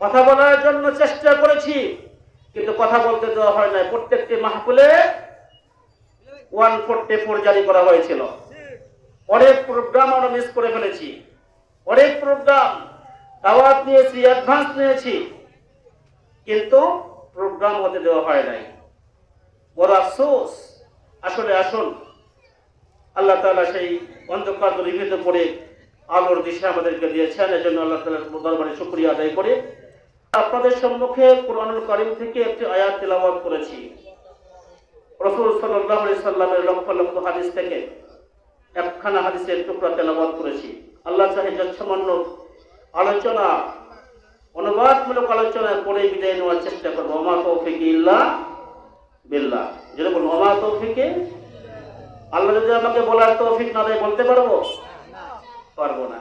কথা বলার জন্য চেষ্টা করেছি, কিন্তু কথা বলতে দেওয়া হয় নাই। প্রত্যেকটি মাহফিলে ওয়ান ফোরটি ফোর জারি করা হয়েছিল। অনেক প্রোগ্রাম আমরা মিস করে ফেলেছি। অনেক প্রোগ্রাম দাওয়াত নিয়েছি অ্যাডভান্স নিয়েছি, কিন্তু প্রোগ্রাম হতে দেওয়া হয় নাই। বড় আফসোস। আসলে আসুন, আল্লাহ তাআলা সেই অন্ধকার দূরীভূত করে আলোর দিশা আমাদেরকে দিয়েছেন, এজন্য আল্লাহ তাআলার দরবারে শুকরিয়া আদায় করে। আপনাদের সম্মুখে কোরআনুল করিম থেকে একটি আয়াত তেলাওয়াত করেছি। রসুল আলাইহি সাল্লামের লক্ষ লক্ষ হাদিস থেকে একখানা হাদিসের টুকরা তেলাওয়াত করেছি। আল্লাহ চাহে যৎসামান্য আলোচনা, অনুবাদমূলক আলোচনা করে বিদায় নেওয়ার চেষ্টা করব। অমা তৌফিক ইল্লা বিল্লাহ। যেটা বলব অমা তৌফিকে? আল্লাহ যদি আমাকে বলার তৌফিক না দেয়, বলতে পারব? পারব না।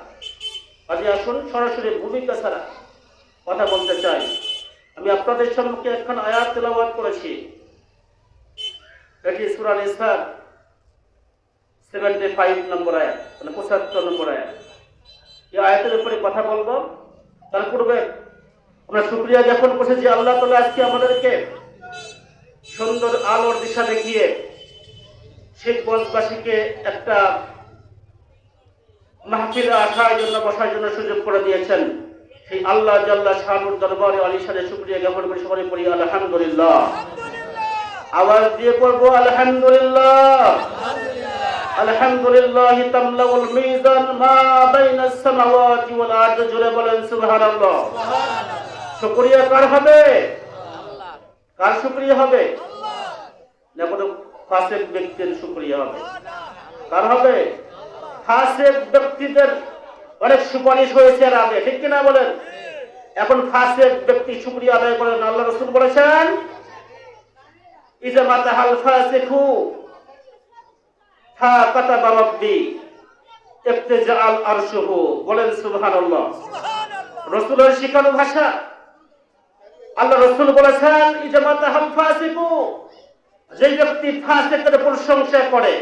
আজ আসুন, সরাসরি ভূমিকা ছাড়া কথা বলতে চাই। আমি আপনাদের সম্মুখে একখান আয়াত তেলাওয়াত করেছি। এটি সুরান ইসলাম সেভেন্টি ফাইভ নম্বর আয়াত মানে পঁচাত্তর নম্বর আয়াত। এই আয়াতের উপরে কথা বলব। তার পূর্বে আমরা শুক্রিয়া জ্ঞাপন করছি যে আল্লাহ তালা আজকে আমাদেরকে সুন্দর আলোর দিশা দেখিয়ে শিখগঞ্জবাসীকে একটা মাহফিলে আসার জন্য, বসার জন্য সুযোগ করে দিয়েছেন। সেই আল্লাহ শাহুর দরবারে আলিশানে শুক্রিয়া জ্ঞাপন করে সবাই পড়ি আলহামদুলিল্লাহ। আওয়াজ দিয়ে পড়ব আলহামদুলিল্লাহ। আলহামদুলিল্লাহ। তামলাউল মিজান মা বাইনাস সামাওয়াতি ওয়াল আরদ জুড়ে বলেন সুবহানাল্লাহ। শুকরিয়া কার হবে? কার শুকরিয়া হবে? না কোনো ফাসিক ব্যক্তির শুকরিয়া হবে। কার হবে? ফাসিক ব্যক্তিদের অনেক সুপারিশ হয়েছে আগে ঠিক কিনা বলেন? এখন ফাসিক ব্যক্তি শুকরিয়া আদায় করেন আল্লাহ রসুল বলেছেন ইজা মাতাহাল ফাসিকু হা কাতাবা রাব্বি ইফতিজাল আরশুহু। বলেন সুবহানাল্লাহ। রসুলের শিখানো ভাষা। আল্লাহ রসুল বলেছেন ইজা মাতাহাল ফাসিকু। যে ব্যক্তি প্রশংসা করে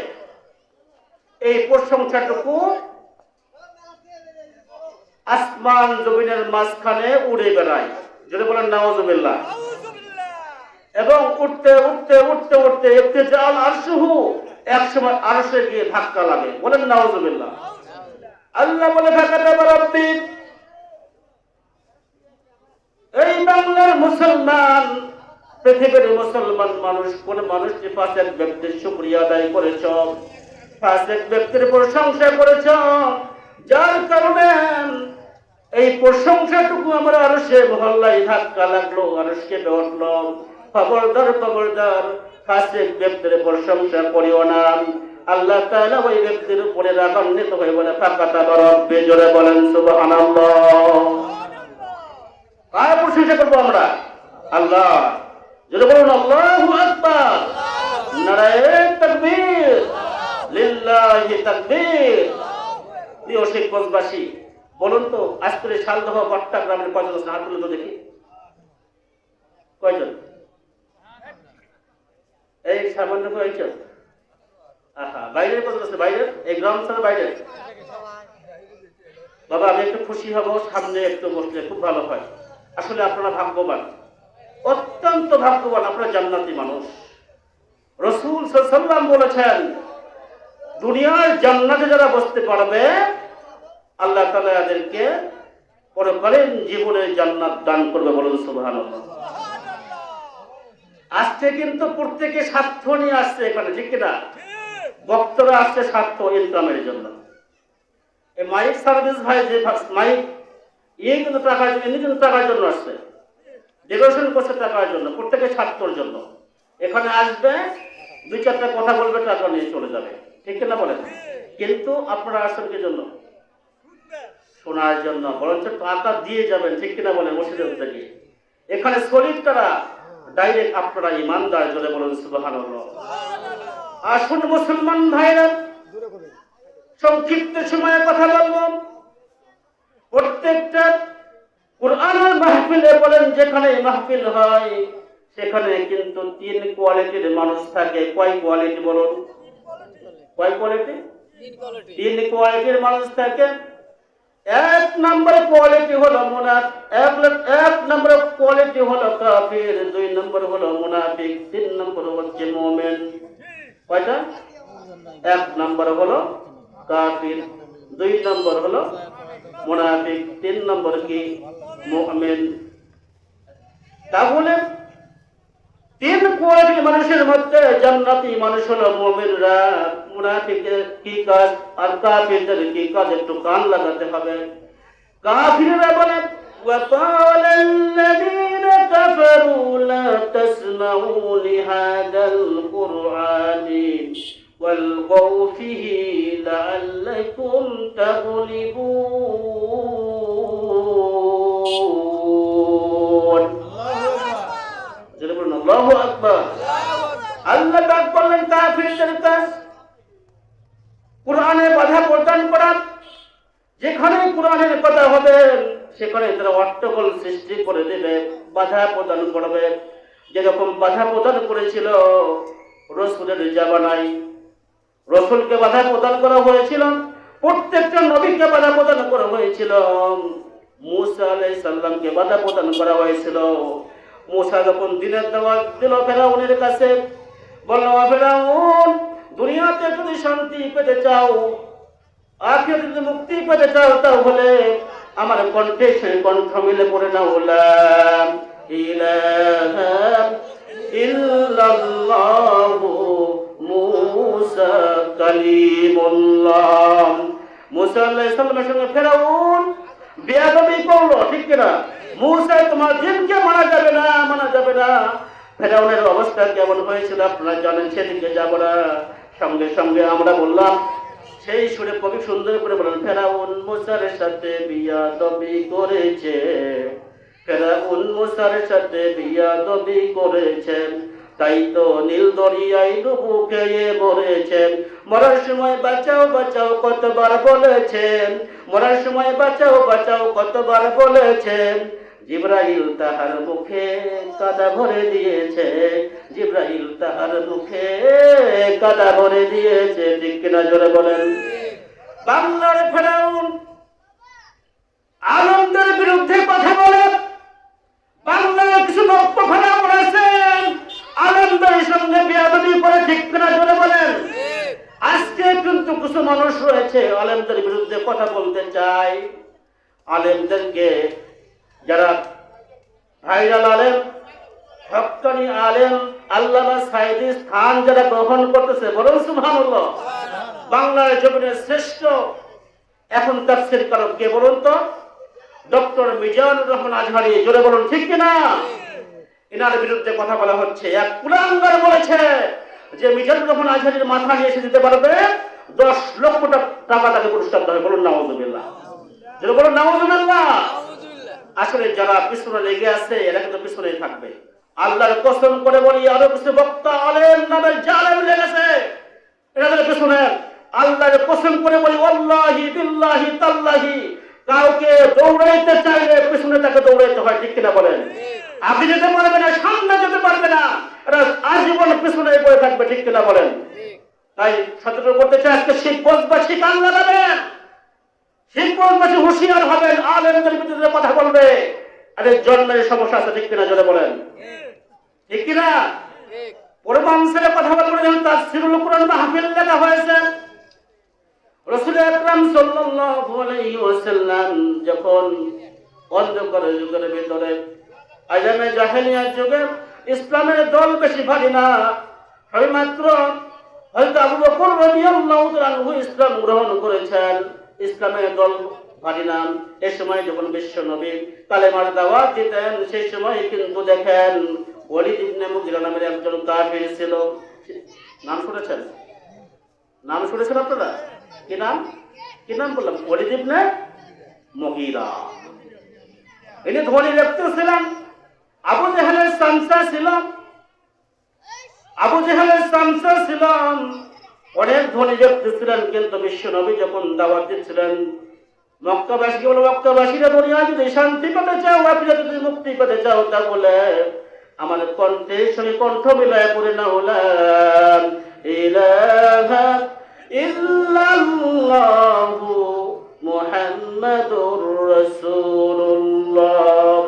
এই প্রশংসাটুকু আসমান জমিনের মাঝখানে উড়ে বেড়ায়। যদি বলেন নাওয়াজুবিল্লাহ এবং উঠতে উঠতে উঠতে উঠতে একটি জাল আরশুহু এক সময় আরশে গিয়ে ধাক্কা লাগে। বলেন নাওয়াজুবিল্লাহ আল্লাহ বলে ধাক্কাটা বারাব্বি এই বাংলার মুসলমান পৃথিবীর মুসলমান মানুষ কোন মানুষটি ফাঁসেক ব্যক্তির শুক্রিয়া আদায় করেছ? ফাঁসেক ব্যক্তির প্রশংসা করেছ? যার কারণে এই প্রশংসাটুকু আমার আরও সে মহল্লায় ধাক্কা লাগল আরসকে উঠল খবরদার খবরদার প্রশংসা করিও না। আল্লাহ তাআলা ওই ব্যক্তির উপরে রাগান্বিত হয়ে বলে, ফাঁকাটা রব্বে জোরে বলেন, সুবহানাল্লাহ। কার প্রশংসা করব আমরা? আল্লাহ। যদি বলুন, আল্লাহু আকবার। নারায়ে তাকবীর। লিল্লাহি তাকবীর। প্রিয় শিখগঞ্জবাসী বলুন তো, আজকের শালদহ বাট্টা গ্রামের কয়জন আছেন? হাত তুলে তো দেখি? কয়জন? এই সামান্য কয়জন আহা, বাইরের আছে? বাইরের? এই গ্রাম ছাড়া বাইরের? বাবা, আমি একটু খুশি হব, সামনে একটু বসলে খুব ভালো হয়। আসলে আপনারা ভাগ্যবান। অত্যন্ত ভাগ্যবান, আপনারা জান্নাতি মানুষ। রসুল সাল্লাম বলেছেন, দুনিয়ার জান্নাতে যারা বসতে পারবে আল্লাহ তালা এদেরকে পরকালীন জীবনে জান্নাত দান করবে বলুন সুবহান আজকে কিন্তু প্রত্যেকে স্বার্থ নিয়ে আসছে এখানে ঠিক না বক্তরা আসছে স্বার্থ ইনকামের জন্য। এই মাইক সার্ভিস ভাই যে মাইক ইয়ে কিন্তু টাকার জন্য এমনি কিন্তু টাকার জন্য আসছে। ডেকোরেশন করছে টাকার জন্য প্রত্যেকে স্বার্থর জন্য। এখানে আসবে দুই চারটা কথা বলবে টাকা নিয়ে চলে যাবে। ঠিক না বলেন? কিন্তু আপনারা আসছেন কি জন্য? শোনার জন্য বরঞ্চ টাকা দিয়ে যাবেন ঠিক কিনা বলেন মসজিদের থেকে এখানে শরীর তারা ডাইরেক্ট আপনারা ইমানদার জোরে বলুন সুবাহান আসুন মুসলমান ভাইরা সংক্ষিপ্ত সময়ে কথা বলব। প্রত্যেকটা কোরআনের মাহফিলে বলেন যেখানে মাহফিল হয় সেখানে কিন্তু তিন কোয়ালিটির মানুষ থাকে। কয় কোয়ালিটি বলুন? কয় কোয়ালিটি। তিন কোয়ালিটির মানুষ থাকে। এক নম্বর কোয়ালিটি হলো মুনাফ এক এক নম্বর কোয়ালিটি হলো কাফির, দুই নম্বর হলো মুনাফিক, তিন নম্বর হচ্ছে মুমিন। কয়টা? এক নম্বর হলো কাফির, দুই নম্বর হলো মুনাফিক, তিন নম্বর কি? মুমিন। তাহলে তিন কোয়ালিটির মানুষের মধ্যে জান্নাতি মানুষ হলো মুমিনরা মুনাফিকের কি কাজ আর কাফিরদের কি কাজ একটু কান লাগাতে হবে কাফিররা বলে وقال الذين كفروا لا تسمعوا لهذا القرآن والغوا فيه لعلكم تغلبون যেটা বলুন আল্লাহু আকবার। আল্লাহ পাক বললেন কাফিরদের কাজ কোরআনে বাধা প্রদান করা, যেখানে কোরআনের কথা হবে, সেখানে তারা অট্টকল সৃষ্টি করে দেবে, বাধা প্রদান করবে। যেরকম বাধা প্রদান করেছিল রসুলের জামানাই রসুলকে বাধা প্রদান করা হয়েছিল, প্রত্যেকটা নবীকে বাধা প্রদান করা হয়েছিল, মুসা আলাই সাল্লামকে বাধা প্রদান করা হয়েছিল। মুসা যখন দিনের দেওয়া দিল ফেরাউনের কাছে, বলল ফেরাউন, দুনিয়াতে যদি শান্তি পেতে চাও আখিরাতে যদি মুক্তি পেতে চাও, তাহলে আমার কণ্ঠে সেই কণ্ঠ মিলে পড়ে না লা ইলাহা ইল্লাল্লাহু মুসা কালিমুল্লাহ। মুসা আলাইহিস সালামের সঙ্গে ফেরাউন বেয়াদবি করল, ঠিক কিনা? মুসা তোমার দিনকে মানা যাবে না মানা যাবে না। ফেরাউনের অবস্থা কেমন হয়েছিল আপনারা জানেন সেদিকে যাব না। সঙ্গে সঙ্গে আমরা বললাম, সেই সুরে কবি সুন্দর করে বলেন, ফেরাউন মুসার সাথে বিয়া দবি করেছে। ফেরাউন মুসার সাথে বিয়া দবি করেছেন তাই তো নীল দরিয়ায় ডুবু খেয়ে মরেছেন। মরার সময় বাঁচাও বাঁচাও, কতবার বলেছেন। মরার সময় বাঁচাও বাঁচাও, কতবার বলেছেন। জিব্রাইল তাহার মুখে কাদা ভরে দিয়েছে। জিব্রাইল তাহার মুখে কাদা ভরে দিয়েছে, ঠিক জোরে বলেন। বাংলার ফেরাউন আনন্দের বিরুদ্ধে কথা বলে। বাংলার কিছু লক্ষ্য ফেরাউন আছেন আনন্দের সঙ্গে বিয়াদবি করে, ঠিক জোরে বলেন। আজকে কিন্তু কিছু মানুষ রয়েছে, আলেমদের বিরুদ্ধে কথা বলতে চায়। আলেমদেরকে যারা ভাইরাল আলেম হকানি আলেম, আল্লামা সাইদি স্থান যারা গ্রহণ করতেছে বরং সুবহানাল্লাহ। বাংলার জমিনের শ্রেষ্ঠ এখন তাফসীর কারক কে বলুন তো? ডক্টর মিজানুর রহমান আজহারি, জোরে বলুন, ঠিক কিনা? এনার বিরুদ্ধে কথা বলা হচ্ছে। এক কুলাঙ্গার বলেছে যে, মিজানুর রহমান আজহারির মাথা নিয়ে এসে দিতে পারবে দশ লক্ষ টাকা তাকে পুরস্কার দেবে। বলুন যেটা বলুন নাওয়াজুবিল্লাহ আসলে যারা পিছনে লেগে আছে, এরা কিন্তু পিছনেই থাকবে। আল্লাহর কসম করে বলি, আরও কিছু বক্তা আলেম নামে জালেম লেগেছে। এরা তাদের পিছনে। আল্লাহর কসম করে বলি আল্লাহি বিল্লাহি তাল্লাহি, কাউকে দৌড়াইতে চাইলে পিছনে তাকে দৌড়াইতে হয়, ঠিক কিনা বলেন? আপনি যেতে পারবে না, সামনে যেতে পারবে না, এরা আজীবন পিছনে পড়ে থাকবে, ঠিক কিনা বলেন? তাই সতর্ক করতে চাই, আজকে শিখবাসী কান লাগাবেন শিল্পবাসী হুঁশিয়ার হবেন আলেমদের কথা বলবে। আরে জন্মের সমস্যা আছে, ঠিক কিনা বলেন? ঠিক কিনা? কথা যখন তার সিরুল কোরআন লেখা হয়েছে। রসুল আকরাম সাল্লাল্লাহু আলাইহি ওয়াসাল্লাম যখন অন্ধকার যুগের ভিতরে আজামে জাহেলিয়ার যুগে ইসলামের দল বেশি ভারী না মাত্র হয়তো আবু বকর রাদিয়াল্লাহু তাআলা ইসলাম গ্রহণ করেছেন। ইসলামের দল ভারী এ সময় যখন বিশ্ব নবী কালেমার দাওয়াত দিতেন সেই সময় কিন্তু দেখেন ওয়ালিদ ইবনে মুগিরা নামের একজন কাফির ছিল। নাম শুনেছেন? নাম শুনেছেন আপনারা? কি নাম? কি নাম বললাম? ওয়ালিদ ইবনে মহিলা ইনি ধনী ব্যক্তি ছিলেন। আবু জেহেলের সামসা ছিল। আবু জেহেলের সামসা ছিলাম অনেক ধনী ব্যক্তি ছিলেন, কিন্তু বিশ্ব নবী যখন দাওয়াত দিচ্ছিলেন মক্কাবাসীকে বলে মক্কাবাসীরা দুনিয়া যদি শান্তি পেতে চাও আপনি যদি মুক্তি পেতে চাও তাহলে আমার কণ্ঠে শুনে কণ্ঠ মিলায় পড়ে না হলাম ইলাহা ইল্লাল্লাহু মুহাম্মাদুর রাসূলুল্লাহ।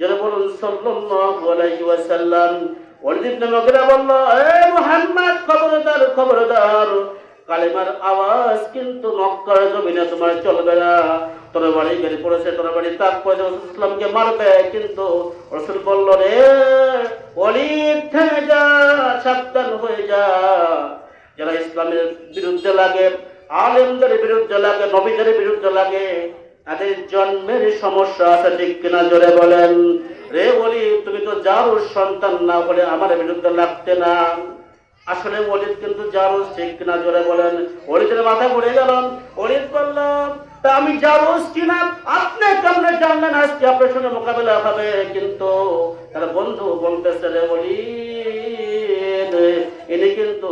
যারা বলুন, সাল্লাল্লাহু আলাইহি ওয়াসাল্লাম। ওয়ালিদ ইবনে মুগিরা বলল, এ মুহাম্মদ, খবরদার খবরদার। কালেমার আওয়াজ কিন্তু মক্কার জমিনে তোমার চলবে না। তোর বাড়ি বের পড়েছে তোর বাড়ি তাক পয়সা ইসলামকে মারবে, কিন্তু রসুল বলল, রে অলিদ থেমে যা, সাবধান হয়ে যা। যারা ইসলামের বিরুদ্ধে লাগে, আলেমদের বিরুদ্ধে লাগে, নবীদের বিরুদ্ধে লাগে, তাদের জন্মের সমস্যা আছে, ঠিক কিনা জোরে বলেন। রে বলি তুমি তো যার সন্তান, না বলে আমার বিরুদ্ধে লাগতে না। আসলে অলিদ কিন্তু জারুস ঠিক কিনা জোরে বলেন। অলিদের মাথা পড়ে গেল অলিদ বললাম, তা আমি জারুস কিনা? আপনি কেমনে জানলেন? আজকে আপনার সঙ্গে মোকাবেলা হবে। কিন্তু তার বন্ধু বলতেছে, রে অলিদ ইনি কিন্তু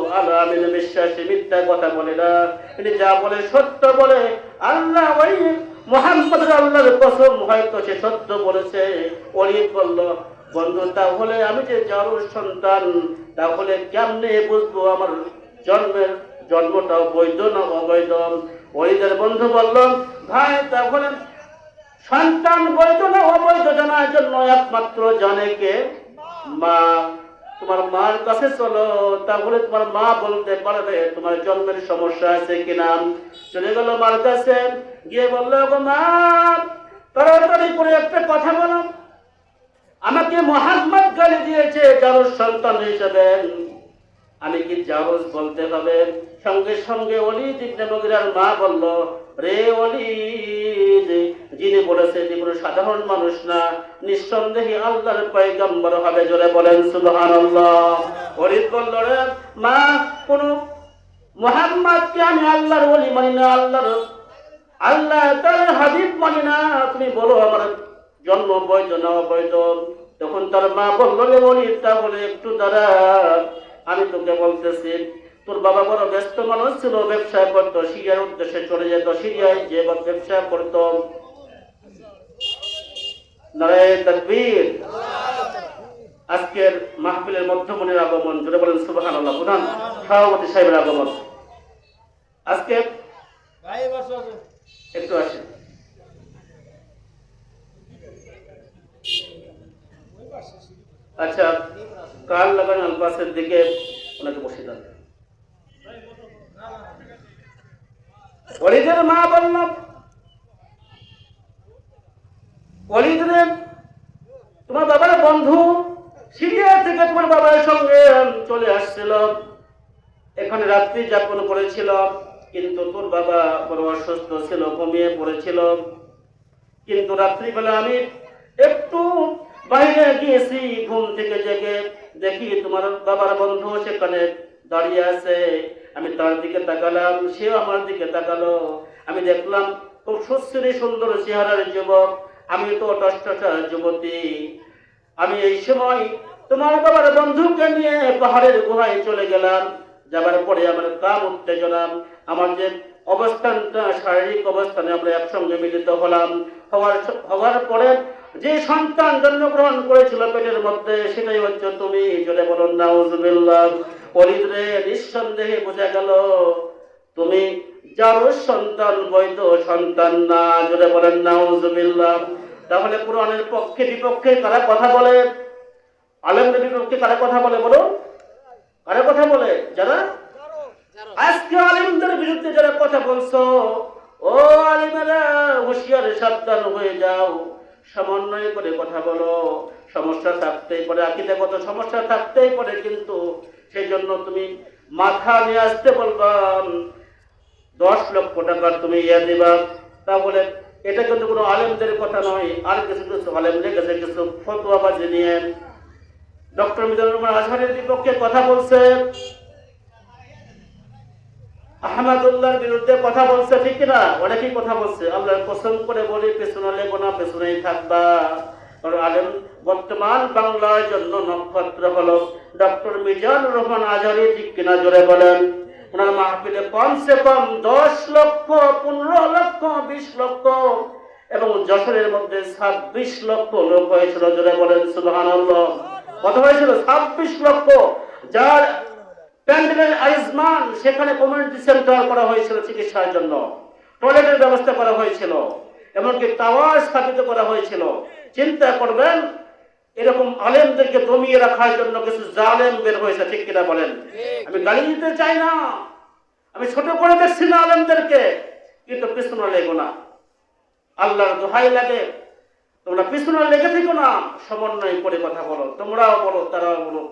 বিশ্বাসী, মিথ্যা কথা বলে না। ইনি যা বলে সত্য বলে। আল্লাহ ওই মোহাম্মদ আল্লাহর কসম হয়তো সে সত্য বলেছে। অলিদ বলল বন্ধু, তাহলে আমি যে জারুর সন্তান, তাহলে কেমনে বুঝব আমার জন্মের জন্মটা বৈধ না অবৈধ? ওইদের বন্ধু বলল, ভাই, তাহলে সন্তান বৈধ না অবৈধ জানার জন্য একমাত্র জানে কে? মা, তোমার মার কাছে চলো, তাহলে তোমার মা বলতে পারবে তোমার জন্মের সমস্যা আছে কিনা? চলে গেল মার কাছে, গিয়ে বলল মা, তাড়াতাড়ি করে একটা কথা বলো। আমাকে মোহাম্মদ গালি দিয়েছে জারুস সন্তান হিসেবে। আমি কি জারুস বলতে হবে? সঙ্গে সঙ্গে অলিদ ইবনে মুগিরার মা বলল, রে অলিদ যিনি বলেছে যে কোনো সাধারণ মানুষ না, নিঃসন্দেহে আল্লাহর পয়গম্বর হবে, জোরে বলেন সুবহানাল্লাহ। অলিদ বলল, রে মা, কোন মোহাম্মদকে আমি আল্লাহর অলি মানি না, আল্লাহর আল্লাহ তার হাবিব মানি না। তুমি বলো আমার জন্ম বৈধ না অবৈধ তখন তার মা বলল রে বলি তাহলে একটু দাঁড়া। আমি তোকে বলতেছি তোর বাবা বড় ব্যস্ত মানুষ ছিল ব্যবসা করতো সিরিয়ার উদ্দেশ্যে চলে যেত সিরিয়ায় যে ব্যবসা করতো। আজকের মাহফিলের মধ্যমণির আগমন জোরে বলেন সুবাহান প্রধান সভাপতি সাহেবের আগমন। আজকে একটু আসেন। আচ্ছা কাল লাগান আলপাসের দিকে ওনাকে বসে দেন? অলিদের মা বলল অলিদের তোমার বাবার বন্ধু সিরিয়া থেকে তোমার বাবার সঙ্গে চলে আসছিল। এখানে রাত্রি যাপন করেছিল, কিন্তু তোর বাবা বড় অসুস্থ ছিল, ঘুমিয়ে পড়েছিল। কিন্তু রাত্রিবেলা আমি একটু বাইরে গিয়েছি, ঘুম থেকে জেগে দেখি তোমার বাবার বন্ধু সেখানে দাঁড়িয়ে আছে। আমি তার দিকে তাকালাম, সেও আমার দিকে তাকালো। আমি দেখলাম খুব সুশ্রী, সুন্দর চেহারার যুবক। আমি তো যুবতী। আমি এই সময় তোমার বাবার বন্ধুকে নিয়ে পাহাড়ের গুহায় চলে গেলাম। যাবার পরে আমার কাম উত্তেজনা, আমার যে অবস্থানটা, শারীরিক অবস্থানে আমরা একসঙ্গে মিলিত হলাম। হওয়ার হওয়ার পরে যে সন্তান জন্মগ্রহণ করেছিল পেটের মধ্যে সেটাই হচ্ছে তুমি জলে বলো, নাউজুবিল্লাহ। অলিদরে নিঃসন্দেহে বোঝা গেল, তুমি যার সন্তান, বৈধ সন্তান না। জলে বলেন, নাউজুবিল্লাহ। তাহলে কোরআনের পক্ষে বিপক্ষে কারা কথা বলে? আলেমদের বিপক্ষে কারা কথা বলে বলো? কারা কথা বলে? যারা? আজকে আলিমদের বিরুদ্ধে যারা কথা বলছো, ও আলিমেরা, হুঁশিয়ার সাবধান হয়ে যাও। সমন্বয় করে কথা বলো, সমস্যা থাকতেই পারে আকিদাগত সমস্যা থাকতেই পারে কিন্তু সেই জন্য তুমি মাথা নিয়ে আসতে বলবা, দশ লক্ষ টাকার তুমি ইয়ে দিবা। তাহলে এটা কিন্তু কোনো আলেমদের কথা নয়, আর কিছু কিছু আলেমদের কাছে কিছু ফতোয়াবাজি নিয়ে। ডক্টর মিজানুর রহমান আজহারের বিপক্ষে কথা বলছে। আহমদুল্লাহর বিরুদ্ধে কথা বলছে, ঠিক কিনা? অনেকেই কথা বলছে। আল্লাহর কসম করে বলি, পেছনে লেবো না, পেছনেই থাকবা। আলেম বর্তমান বাংলার জন্য নক্ষত্র হলো ডক্টর মিজানুর রহমান আজহারি ঠিক কিনা জোরে বলেন? ওনার মাহফিলে কমসে কম দশ লক্ষ, পনেরো লক্ষ, বিশ লক্ষ এবং যশোরের মধ্যে ছাব্বিশ লক্ষ লোক হয়েছিল, জোরে বলেন সুবহান কত হয়েছিল? ছাব্বিশ লক্ষ। যার প্যান্ডেলের আয়ুষ্মান সেখানে কমিউনিটি সেন্টার করা হয়েছিল চিকিৎসার জন্য। টয়লেটের ব্যবস্থা করা হয়েছিল এমনকি টাওয়ার স্থাপিত করা হয়েছিল। চিন্তা করবেন এরকম আলেমদেরকে দমিয়ে রাখার জন্য কিছু জালেম বের হয়েছে ঠিক কিনা বলেন? আমি গালি দিতে চাই না। আমি ছোট করে দেখছি না আলেমদেরকে কিন্তু পিছনে লেগো না। আল্লাহর দোহাই লাগে। তোমরা পিছনে লেগে থেকো না সমন্বয় করে কথা বলো। তোমরাও বলো তারাও বলো।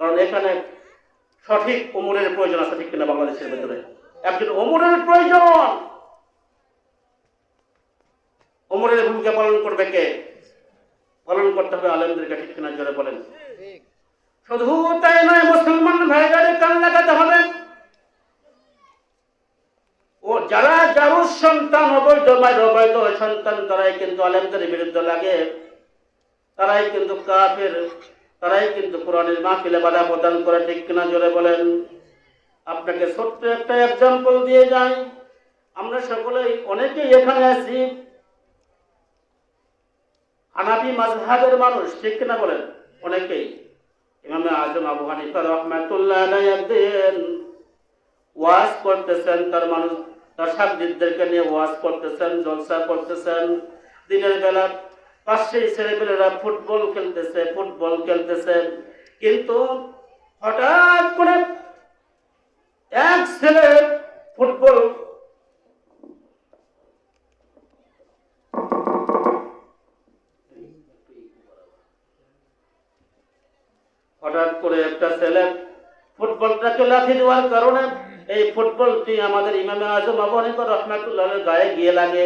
কারণ এখানে সঠিক ওমরের প্রয়োজন আছে ঠিক কিনা বাংলাদেশের ভেতরে? একজন ওমরের প্রয়োজন! ওমরের ভূমিকা পালন করবে কে? পালন করতে হবে আলেমদেরকে, ঠিক কিনা জোরে বলেন? শুধু তাই নয়, মুসলমান ভাইদের কান লাগাতে হবে। ও যারা যারুর সন্তান, অবৈধ বা অবৈধ সন্তান, তারাই কিন্তু আলেমদের বিরুদ্ধে লাগে। তারাই কিন্তু কাফের। তারাই কিন্তু কোরআনের মাহফিলে বাধা প্রদান করে, ঠিক কিনা জোরে বলেন? আপনাকে ছোট্ট একটা এক্সাম্পল দিয়ে যাই। আমরা সকলেই অনেকেই এখানে আছি। আনাবি মাজহাবের মানুষ, ঠিক কিনা বলেন? অনেকেই। ইমামে আজম আবু হানিফা রহমাতুল্লাহ একদিন ওয়াজ করতেছেন, তার মানুষ, তার নিয়ে ওয়াজ করতেছেন, জলসা করতেছেন। দিনের বেলা পাশেই ছেলেপেলেরা ফুটবল খেলতেছে ফুটবল খেলতেছে। কিন্তু হঠাৎ করে এক ছেলে ফুটবল হঠাৎ করে একটা ছেলে ফুটবলটাকে লাথি দেওয়ার কারণে এই ফুটবলটি আমাদের ইমামে আজম আবু হানিফা রহমাতুল্লাহ গায়ে গিয়ে লাগে।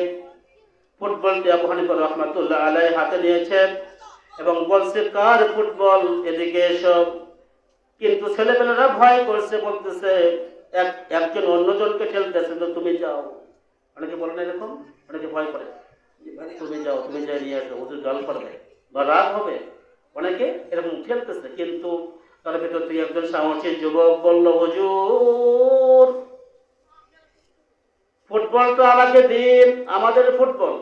ফুটবলটি আবু হানিফা রহমাতুল্লাহ আলাই হাতে নিয়েছেন এবং বলছে, কার ফুটবল? এদিকে এসব কিন্তু ছেলেপেলেরা ভয় করছে, বলতেছে, এক, একজন অন্যজনকে ঠেলতেছে তো তুমি যাও। অনেকে বলে না এরকম? অনেকে ভয় করে। তুমি যাও, তুমি যাই, নিয়ে আসো, হুজুর জল করবে বা রাগ হবে। অনেকে এরকম খেলতেছে, কিন্তু তার ভেতর থেকে একজন সাহসী যুবক বলল, হুজুর, ফুটবল তো আমাকে দিন, আমাদের ফুটবল।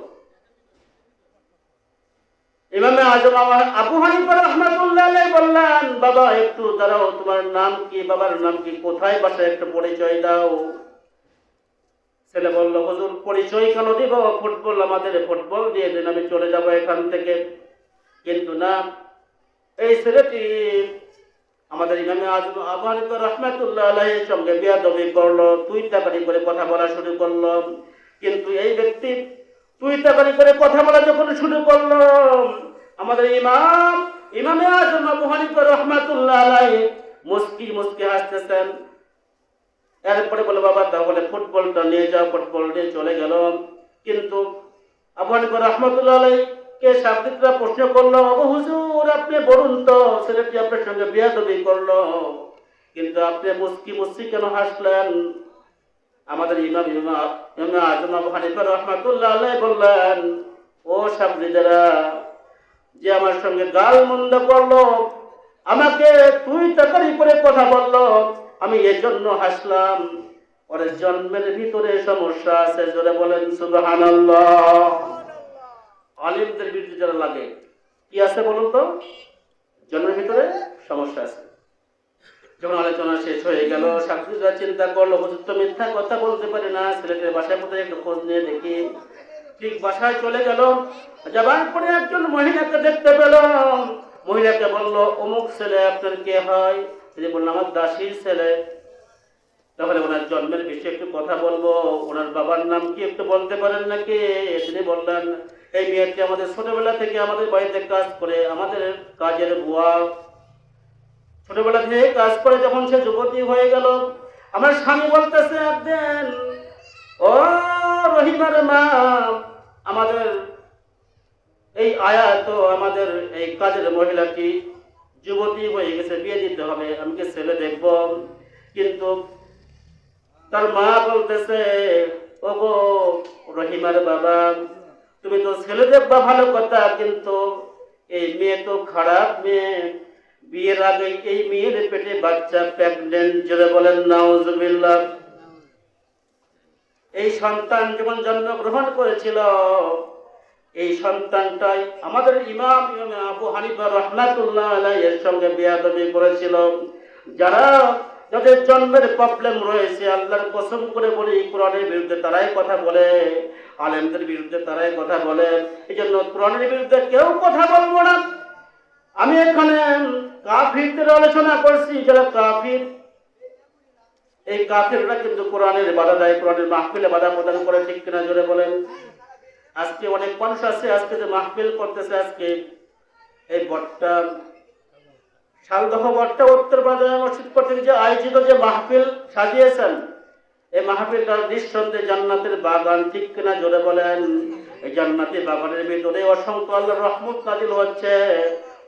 ইমামে আজম আবু হানিফা রহমাতুল্লাহ আলাইহি বললেন, বাবা, একটু দাঁড়াও, তোমার নাম কি? বাবার নাম কি? কোথায় বাসা? একটু পরিচয় দাও। ছেলে বলল, হুজুর, পরিচয় কেন দিব? ফুটবল, আমাদের ফুটবল দিয়ে দিন, আমি চলে যাব এখান থেকে। কিন্তু না, এই ছেলেটি আমাদের ইমামে আজম আবু হানিফা রহমাতুল্লাহ আলাইহির সঙ্গে বিয়াদবি করল, তুই তাকারি করে কথা বলা শুরু করল। কিন্তু এই ব্যক্তি তুই তাকারি করে কথা বলা যখন শুরু করল আমাদের ইমাম, ইমামে আজম আবু হানিফা রহমাতুল্লাহ আলাইহি মুস্কি মুস্কি হাসতেছেন। এরপরে বলে, বাবা, তাহলে ফুটবলটা নিয়ে যাও, ফুটবল নিয়ে চলে গেল কিন্তু আবু হানিফা রহমাতুল্লাহ আলাইহি কে সাবদিকরা প্রশ্ন করল আবু হুজুর, আপনি বলুন তো, ছেলেটি আপনার সঙ্গে বিয়াদবি করল। কিন্তু আপনি মুস্কি মুস্কি কেন হাসলেন? আমাদের ইমাম ইমাম আজম আবু হানিফা রহমাতুল্লাহ আলাইহি বললেন, ও সাবদিদারা যে আমার সঙ্গে গাল মন্দ করল, আমাকে তুই তাকারি করে কথা বলল, আমি এজন্য হাসলাম। ওর জন্মের ভিতরে সমস্যা আছে, জোরে বলেন, সুবহানাল্লাহ। আলিমদের বিরুদ্ধে যারা লাগে, কি আছে বলুন তো? জন্মের ভিতরে সমস্যা আছে। যখন আলোচনা শেষ হয়ে গেল সাক্ষীরা চিন্তা করল, হুজুর তো মিথ্যা কথা বলতে পারে না ছেলেটির বাসায় কোথায় একটু খোঁজ নিয়ে দেখি। ঠিক বাসায় চলে গেল। যাবার পরে একজন মহিলাকে দেখতে পেল। মহিলাকে বলল, অমুক ছেলে, আপনার কে হয়? তিনি বললেন আমার দাসীর ছেলে। তাহলে ওনার জন্মের বিষয়ে একটু কথা বলব। ওনার বাবার নাম কি একটু বলতে পারেন নাকি? তিনি বললেন, এই মেয়েটি আমাদের ছোটবেলা থেকে আমাদের বাড়িতে কাজ করে, আমাদের কাজের বুয়া। ছোটবেলা থেকে কাজ করে যখন সে যুবতী হয়ে গেল, আমার স্বামী বলতেছে একদিন ও রহিমার মা, আমাদের এই আয়াত আমাদের এই কাজের মহিলাটি যুবতী হয়ে গেছে, বিয়ে দিতে হবে, আমি কি ছেলে দেখব? কিন্তু তার মা বলতেছে ও ওগো রহিমার বাবা, তুমি তো ছেলে দেখবা ভালো কথা, কিন্তু এই মেয়ে তো খারাপ মেয়ে। বিয়ের আগে এই মেয়ের পেটে বাচ্চা প্রেগনেন্ট জোরে বলেন, নাউজুবিল্লাহ। এই সন্তান যেমন জন্মগ্রহণ করেছিল, এই সন্তানটাই আমাদের ইমাম আবু হানিফা রহমাতুল্লাহ আলাইহি এর সঙ্গে বিয়াদবি করেছিল। যারা যাদের জন্মের প্রবলেম রয়েছে, আল্লাহর কসম করে বলি কোরআনের বিরুদ্ধে তারাই কথা বলে, আলেমদের বিরুদ্ধে তারাই কথা বলে। এই জন্য কোরআনের বিরুদ্ধে কেউ কথা বলব না। আমি এখানে কাফিরদের আলোচনা করছি, যারা কাফির। এই কাফিররা কিন্তু কোরআনের বাধা দেয়, কোরআনের মাহফিলে বাধা প্রদান করে, ঠিক কিনা জোরে বলেন? আজকে অনেক মানুষ আছে, আজকে যে মাহফিল করতেছে আজকে, এই বটটা, শালদহ বটটা উত্তর বাজার মসজিদ কর্তৃক যে আয়োজিত যে মাহফিল সাজিয়েছেন, এই মাহফিলটা নিঃসন্দেহে জান্নাতের বাগান, ঠিক কিনা জোরে বলেন? এই জান্নাতের বাগানের ভিতরে অসংখ্য আল্লাহর রহমত নাজিল হচ্ছে।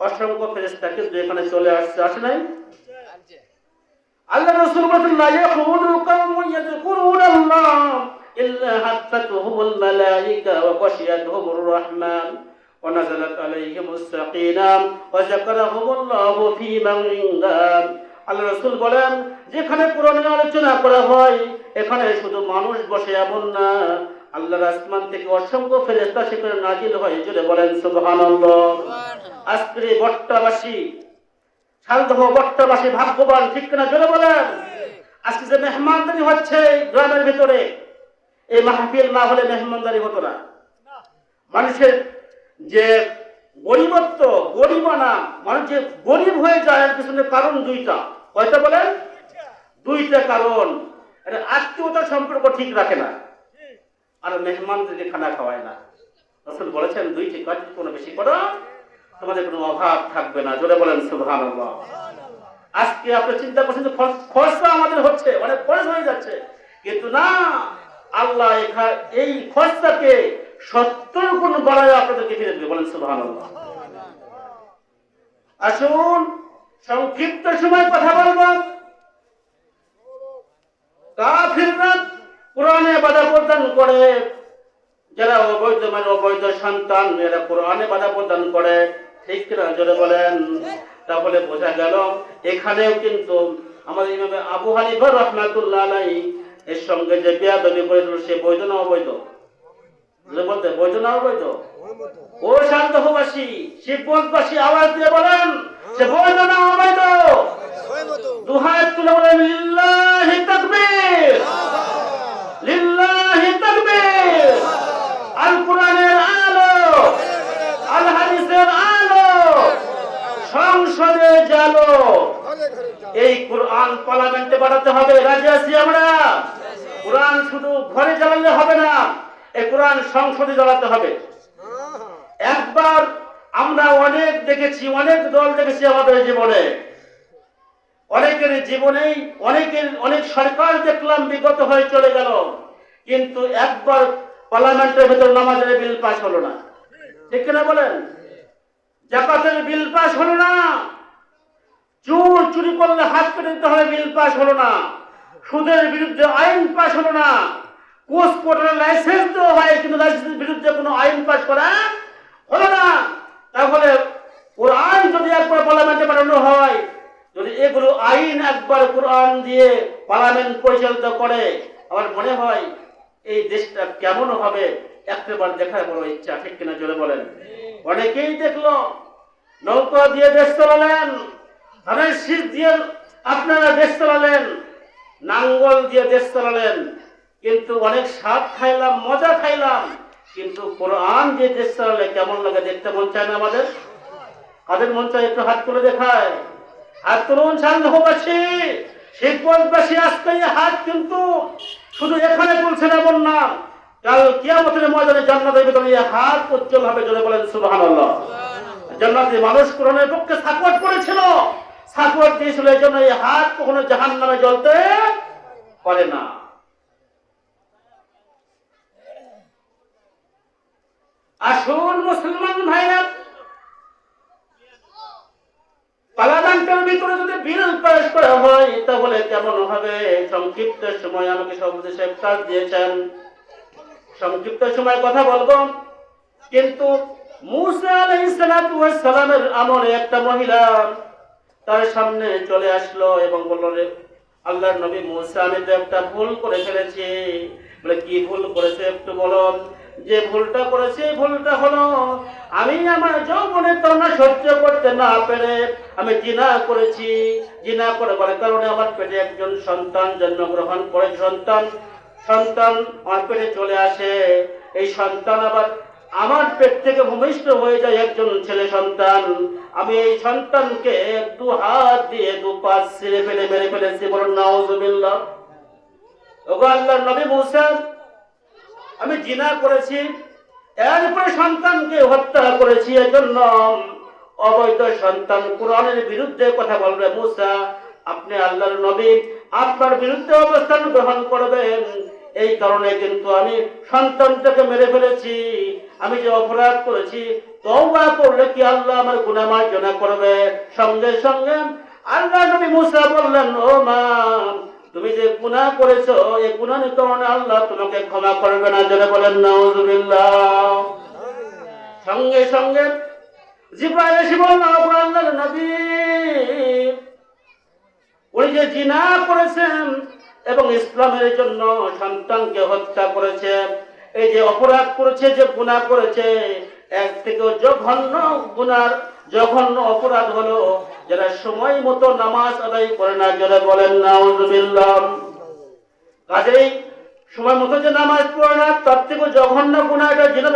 অসংখ্য ফেরেস্তা কিন্তু এখানে চলে আসছে আসে নাই? আল্লাহ রাসূল বলেন লা ইয়াকুলু কওমুন ইয়াযকুরুনা আল্লাহ ইল্লা হাফাতুহুমুল মালায়েকা ওয়া গাশিয়াতুহুমুর রাহমান নাযালাত আলাইহিমুস সাকিনাম ওয়া যাকারাহুমুল্লাহু ফী মান ইনদাম আল্লাহ রাসূল বলেন যেখানে কোরআনের আলোচনা করা হয় এখানে শুধু মানুষ বসে এমন না। আল্লাহর আসমান থেকে অসংখ্য ফেরেশতা সেখানে নাজিল হয়। জুড়ে বলেন সুবহানাল্লাহ। আজকের এই বট্টাবাসী শালদহ বট্টবাসী ভাগ্যবান ঠিক কিনা জোরে বলেন? আজকে যে মেহমানদারি হচ্ছে গ্রামের ভিতরে এই মাহফিল না হলে মেহমানদারি হতো না। মানুষের যে গরিবত্ব গরিবানা মানুষ যে গরিব হয়ে যায় এর পিছনে কারণ দুইটা। কয়টা বলেন? দুইটা কারণ। এটা আত্মীয়তার সম্পর্ক ঠিক রাখে না। আর মেহমানদেরকে খানা খাওয়ায় না। রসুল বলেছেন দুইটি কাজ কোনো বেশি করো তোমাদের কোনো অভাব থাকবে না। জোরে বলেন সুবহান আজকে আপনি চিন্তা করছেন যে খরচ- খরচা আমাদের হচ্ছে, অনেক খরচ হয়ে যাচ্ছে। কিন্তু না, আল্লাহ এই খরচাকে সত্তর গুণ বাড়ায় আপনাদেরকে ফিরে দেবে। বলেন সুবহান আসুন, সংক্ষিপ্ত সময় কথা বলব। কাফিররা কোরআনে বাধা প্রদান করে। যারা অবৈধ মানে অবৈধ সন্তান, এরা কোরআনে বাধা প্রদান করে। ঠিক কিনা জোরে বলেন? তাহলে বোঝা গেল, এখানেও কিন্তু আমাদের ইমামে আবু হানিফা রহমাতুল্লাহ আলাই এর সঙ্গে যে বেয়াদবি করেছিল, সে বৈধ না অবৈধ? বলতে, বৈধ না অবৈধ? ও শান্তবাসী শিবগঞ্জবাসী আওয়াজ দিয়ে বলেন, সে বৈধ না অবৈধ? দুহাত তুলে বলেন লিল্লাহি তাকবীর লিল্লাহি তাকবীর আল কোরআনের আলো আল হাদিসের আলো সংসদে জালো এই কোরআন পার্লামেন্টে পাঠাতে হবে। রাজি আছি আমরা? কোরআন শুধু ঘরে জ্বালালে হবে না এই কোরআন সংসদে জ্বালাতে হবে। একবার আমরা অনেক দেখেছি অনেক দল দেখেছি আমাদের জীবনে। অনেকের জীবনেই অনেকের অনেক সরকার দেখলাম বিগত হয়ে চলে গেল। কিন্তু একবার পার্লামেন্টের ভেতর নামাজের বিল পাস হলো না। ঠিক কিনা বলেন? জাকাতের বিল পাস হলো না। চোর চুরি করলে হাত কেটে দিতে হবে বিল পাস হলো না। সুদের বিরুদ্ধে আইন পাস হলো না। কোর্স কোর্টের লাইসেন্স দেওয়া হয়, কিন্তু লাইসেন্সের বিরুদ্ধে কোনো আইন পাস করা হলো না। তাহলে কোরআন যদি একবার পার্লামেন্টে পাঠানো হয়, যদি এগুলো আইন একবার কোরআন দিয়ে পার্লামেন্ট পরিচালিত করে, আমার মনে হয় এই দেশটা কেমন হবে একবার দেখার বড় ইচ্ছা, ঠিক কিনা জোরে বলেন। অনেকেই দেখল, নৌকা দিয়ে দেশ চালালেন ধানের শীত দিয়ে আপনারা দেশ চালালেন, নাঙ্গল দিয়ে দেশ চালালেন, কিন্তু অনেক স্বাদ খাইলাম, মজা খাইলাম, কিন্তু কোরআন যে দেশ চালালে কেমন লাগে দেখতে মন চায় না আমাদের? কাদের মন চায় একটু হাত তুলে দেখায়। হাত তুলুন সান্ধ্যবাসী শিবগঞ্জবাসী এই হাত কিন্তু শুধু এখানে তুলছেন এমন না কাল কিয়ামতের ময়দানে জান্নাতের ভিতরে হাত উজ্জ্বল হবে জোরে বলেন সুবহানাল্লাহ। জান্নাতি মানুষ কোরআনের পক্ষে সাপোর্ট করেছিল। সাপোর্ট দিয়েছিল এই জন্য এই হাত কখনো জাহান নামে জ্বলতে পারে না। আসুন মুসলমান ভাইরা পার্লামেন্টের ভিতরে যদি বিল পাস করা হয় তাহলে কেমন হবে? সংক্ষিপ্ত সময় আমাকে সাহেব কাজ দিয়েছেন। সংক্ষিপ্ত সময় কথা বলব। কিন্তু মুসা আলাইহিস সালাতু আমলে একটা মহিলা তার সামনে চলে আসলো এবং বলল, রে, আল্লাহর নবী মুসা, আমি তো একটা ভুল করে ফেলেছি। বলে, কি ভুল করেছে একটু বলো যে ভুলটা করেছে ভুলটা হলো, আমি আমার যৌবনের তরুণা সহ্য করতে না পেরে আমি জিনা করেছি। জিনা করে করার কারণে আমার পেটে একজন সন্তান জন্মগ্রহণ করে সন্তান সন্তান আমার পেটে চলে আসে। এই সন্তান আবার আমার পেট থেকে ভূমিষ্ঠ হয়ে যায় একজন ছেলে সন্তান। আমি এই সন্তানকে দু হাত দিয়ে দু পাশ ছিঁড়ে ফেলে, মেরে ফেলেছি বলুন, নাউজুবিল্লাহ। আল্লাহর নবী মুসা, আমি জিনা করেছি, এরপরে সন্তানকে হত্যা করেছি, এজন্য অবৈধ সন্তান কোরআনের বিরুদ্ধে কথা বলবে মুসা। আপনি আল্লাহর নবী, আপনার বিরুদ্ধে অবস্থান গ্রহণ করবেন এই কারণে কিন্তু আমি সন্তানটাকে মেরে ফেলেছি। আমি যে অপরাধ করেছি, তওবা করলে কি আল্লাহ আমার গুনাহ মার্জনা করবে? সঙ্গে সঙ্গে আল্লাহ নবী মুসা বললেন, ও মা, তুমি যে গুনাহ করেছ এই গুনাহ কারণে আল্লাহ তোমাকে ক্ষমা করবে না। জেনে বলেন, নাউজুবিল্লাহ। সঙ্গে সঙ্গে জিব্রাইল এসে বলল আল্লাহর নবী, উনি যে জিনা করেছেন এবং ইসলামের জন্য সন্তানকে হত্যা করেছে। এই যে অপরাধ করেছে, যে গুনাহ করেছে এক থেকে জঘন্য গুনার জঘন্য অপরাধ হলো যারা সময় মতো নামাজ আদায় করে না। যারা বলেন না কাজেই সময় মতো যে নামাজ পড়ে না, তার থেকে জঘন্য গুনাহ এটা জেনে